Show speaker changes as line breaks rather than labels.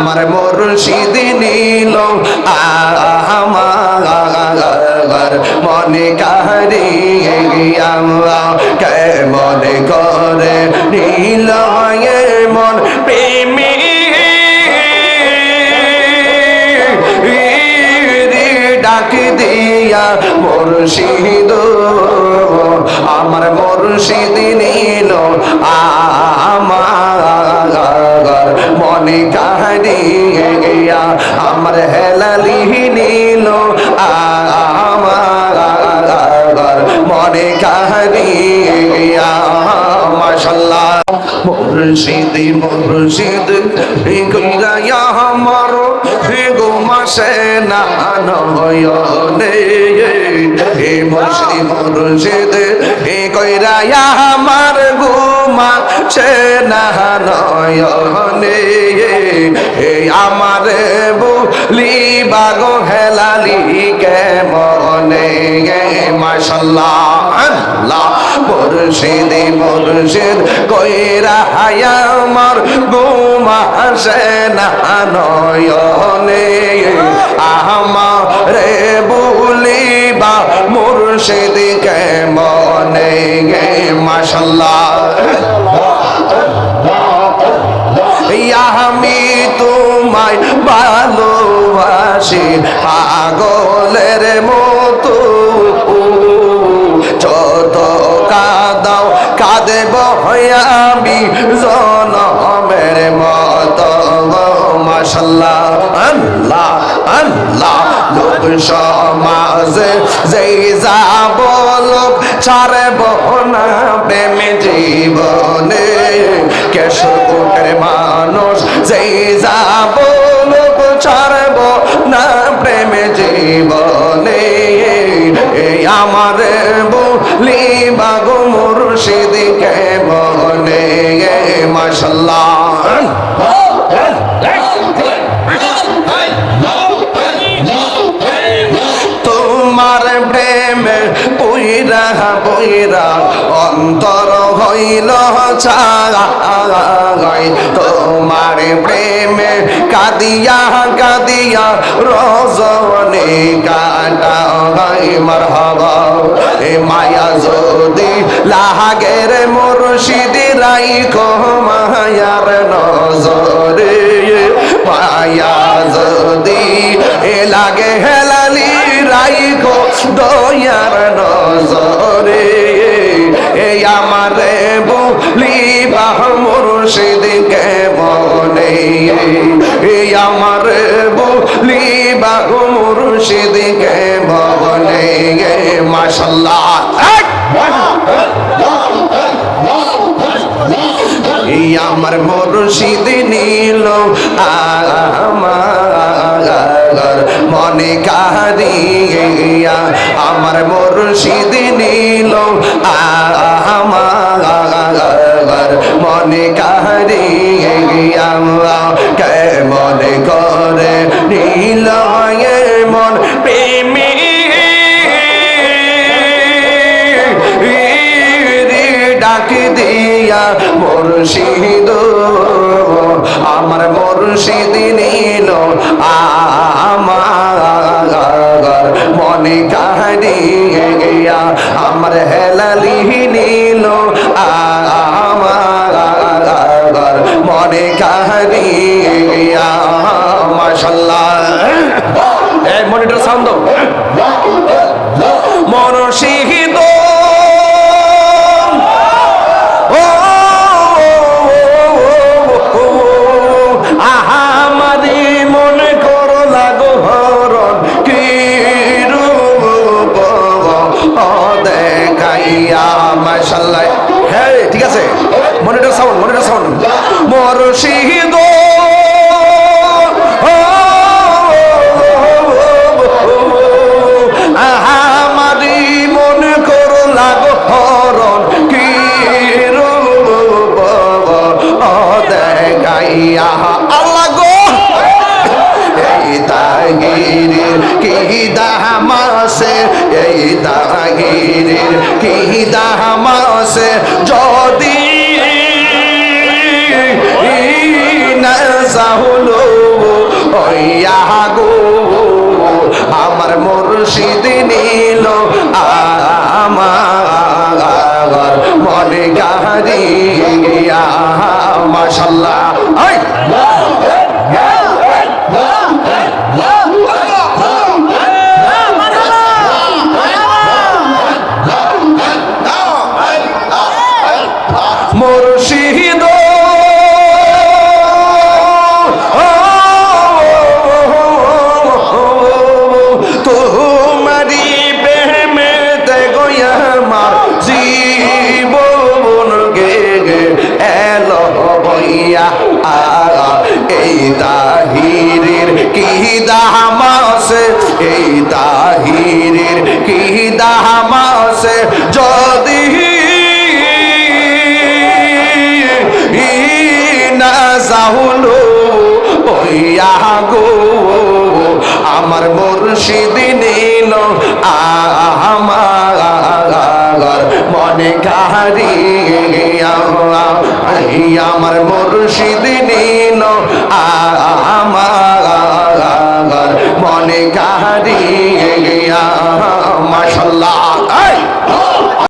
আমার মুর্শিদ নীল আমার মনে কাহারিয়ে কে মনে করে নীল মন প্রেমী? ডাক দিয়া মুর্শিদ, আমার মুর্শিদ নীল আমার মনে কাহারিয়ে গিয়া আমার হেলালি নীল আমার মনে কাহারিয়ে গিয়া। মাশাল্লাহ মুর্শিদ মুর্শিদ কইরা আমার না নয়নে হে মুর্শিদ হে কইরা আমার গো মাসে না নয়নে হে আমার বলি, বাগো হেলালি, কে মনে? গে মাশাল্লাহ, আল্লাহ, মুর্শিদ মুর্শিদ, কইরা আমার গুমা সে না নয়নে আমারে বলিবা মুর্শিদ কে মনে গে? মাশাল্লাহ। আমি তোমায় ভালোবাসি, পাগলের মতো। যত কাদাও, কাঁদেব আমি জনমের মত। সমাজে যেই যাব লোক ছাড়ব না প্রেম জীবনে। কেশকুটের মানুষ যেই যাব লোক ছাড়ব না প্রেম জীবনে। এই আমার বলি কে বনে। মাসাল্লাহ অন্তর হইল তোমার প্রেমে কাদিয়া কাদিয়া রজনে কাটা গাই মার হবা এ মায়া যদি লাহাগের মুর্শিদ, রাইখো মায়ার নজরে। মায়া যদি এ লাগে হেলালি, রাইখো দয়ার নজরে। আমার বলি বাহ মুর্শিদ আমার বলিবা মুর্শিদকে বলে? বলি বাহ আমার মুর্শিদ নীল, আমার মনে কাহারিয়া আমার মুর্শিদ নীল, আমার মনে কাহারিয়া কে মনে করে নীল মন প্রেমী? ডাক দিয়া মুর্শিদ আমার মুর্শিদ নীল আমার মাশাল্লাহ হ্যাঁ ঠিক আছে। Monitor sound monitor sound. মরশিদ। আল্লাহ গো। এই তাগিরির কি দামাসে এই তাগিরির কি দামাসে যদি না সাহুলো গো আমার মুর্শিদ নীল আমার মনে গারিয়া দামাসে, এই তাহিরের কি দামাসে? যদি না যাহুলো ওইয়া গো আমার মুর্শিদ নীল, আমার মনে কারি আমার মুর্শিদ নীল, আমার বনে গাহারিয়া মাসাল্লাহ